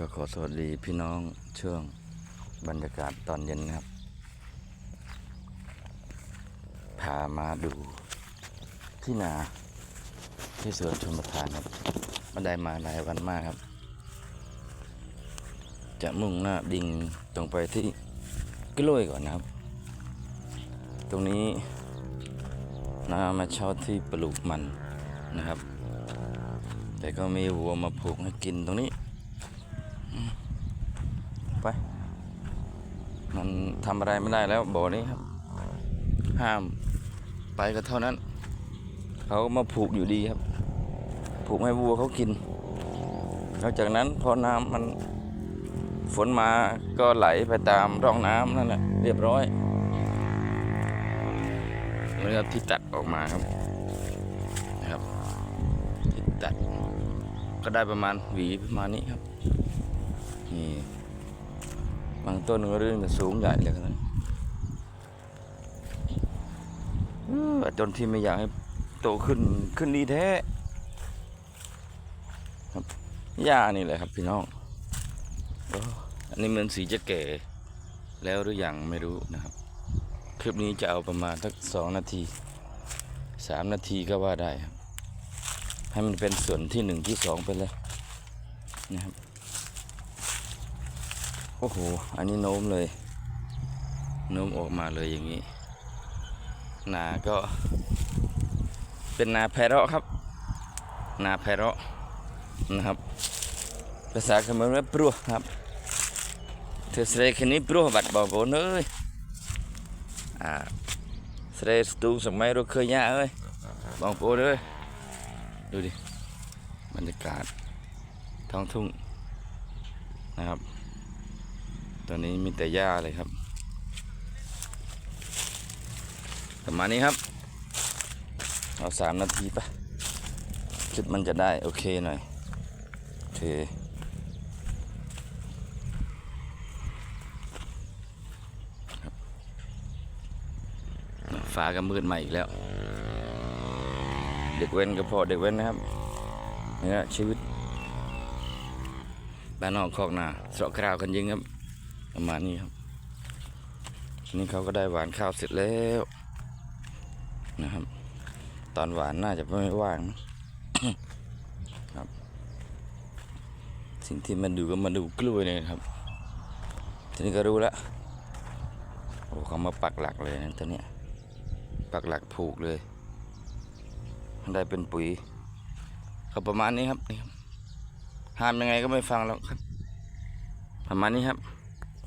ก็ขอสวัสดีพี่น้องช่วงบรรยากาศตอนเย็นนะครับ พามาดูที่นาที่สวนชมประทานครับมาได้มาหลายวันมากครับ จะมุ่งหน้าดิ่งตรงไปที่กล้วยก่อนนะครับ ตรงนี้นามาเช่าที่ปลูกมันนะครับ แต่ก็มีวัวมาผูกให้กินตรงนี้ ไปมันทำอะไรไม่ได้แล้วบ่อนี้ครับ ห้ามไปก็เท่านั้น เขามาผูกอยู่ดีครับ ผูกให้วัวเขากินหลังจากนั้นพอน้ำมันฝนมาก็ไหลไปตามร่องน้ำนั่นแหละเรียบร้อยนี่ครับที่ตัดออกมาครับนะครับที่ตัดก็ได้ประมาณหวีประมาณนี้ครับ นี่บางต้นก็เรื่องสูงใหญ่เลยครับเออจนที่ไม่อยากให้โตขึ้นขึ้นดีแท้ครับหญ้านี่แหละครับพี่น้องอันนี้เหมือนสีจะแก่แล้วหรือยังไม่รู้นะครับ คลิปนี้จะเอาประมาณสักสองนาทีสามนาทีก็ว่าได้ครับ ให้มันเป็นส่วนที่หนึ่งที่สองไปเลยนะครับ โอ้โห อันนี้โน้มเลย โน้มออกมาเลยอย่างนี้ นาก็ เป็นนาแพเราะครับ นาแพเราะนะครับ ภาษาเขมรว่าปลัวครับ เธอเสรคนี้ปลัวบัดบอกโอนเอ้ยอ่าเสรสตูสมัยเราเคยยะเอ้ยบอกโอนเอ้ยดูดิบรรยากาศท้องทุ่งนะครับ ตอนนี้มีแต่หญ้าเลยครับประมาณนี้ครับ เอาสามนาทีปะคลิปมันจะได้โอเคหน่อย โอเคฟ้าก็มืดมาอีกแล้ว เด็กเว้นก็พอเด็กเว้นนะครับเนี่ยชีวิตบ้านนอกคอกนาเสาะกราวกันยิงครับ ประมาณนี้ครับทีนี้เขาก็ได้หวานข้าวเสร็จแล้วนะครับ ตอนหวานน่าจะไม่ว่างครับ สิ่งที่มันดูก็มาดูกล้วยเนี่ยครับ ทีนี้ก็รู้แล้วโอ้เขามาปักหลักเลยนะตัวเนี้ยปักหลักผูกเลยได้เป็นปุ๋ยก็ประมาณนี้ครับนี่ครับห้ามยังไงก็ไม่ฟังหรอกครับ ประมาณนี้ครับ